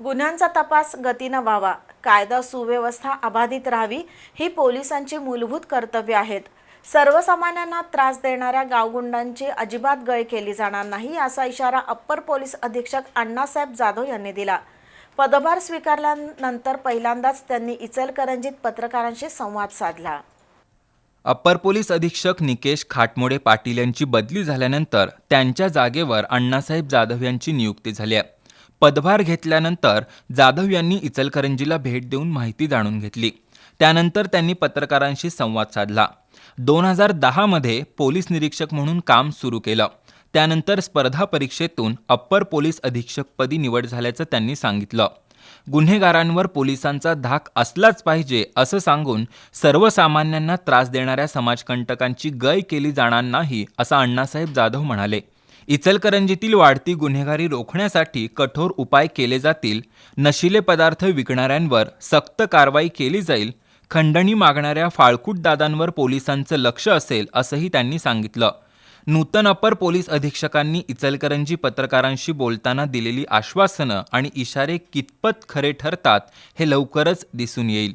गुन्ह्यांचा तपास गतीनं व्हावा. कायदा सुव्यवस्था अबाधित राहावी ही पोलिसांची मूलभूत कर्तव्य आहेत. सर्वसामान्यांना त्रास देणाऱ्या गावगुंडांची अजिबात गय केली जाणार नाही असा इशारा अप्पर पोलीस अधीक्षक अण्णासाहेब जाधव यांनी दिला. पदभार स्वीकारल्यानंतर पहिल्यांदाच त्यांनी इचलकरंजीत पत्रकारांशी संवाद साधला. अप्पर पोलीस अधीक्षक निकेश खाटमोडे पाटील यांची बदली झाल्यानंतर त्यांच्या जागेवर अण्णासाहेब जाधव यांची नियुक्ती झाली आहे. पदभार घेतल्यानंतर जाधव यांनी इचलकरंजीला भेट देऊन माहिती जाणून घेतली. त्यानंतर त्यांनी पत्रकारांशी संवाद साधला. दोन हजार दहामध्ये पोलीस निरीक्षक म्हणून काम सुरू केलं. त्यानंतर स्पर्धा परीक्षेतून अप्पर पोलीस अधीक्षकपदी निवड झाल्याचं त्यांनी सांगितलं. गुन्हेगारांवर पोलिसांचा धाक असलाच पाहिजे असं सांगून सर्वसामान्यांना त्रास देणाऱ्या समाजकंटकांची गय केली जाणार नाही असं अण्णासाहेब जाधव म्हणाले. इचलकरंजीतील वाढती गुन्हेगारी रोखण्यासाठी कठोर उपाय केले जातील नशिले पदार्थ विकणाऱ्यांवर सक्त कारवाई केली जाईल खंडणी मागणाऱ्या फाळकूट दादांवर पोलिसांचं लक्ष असेल असंही त्यांनी सांगितलं. नूतन अपर पोलीस अधीक्षकांनी इचलकरंजी पत्रकारांशी बोलताना दिलेली आश्वासनं आणि इशारे कितपत खरे ठरतात हे लवकरच दिसून येईल.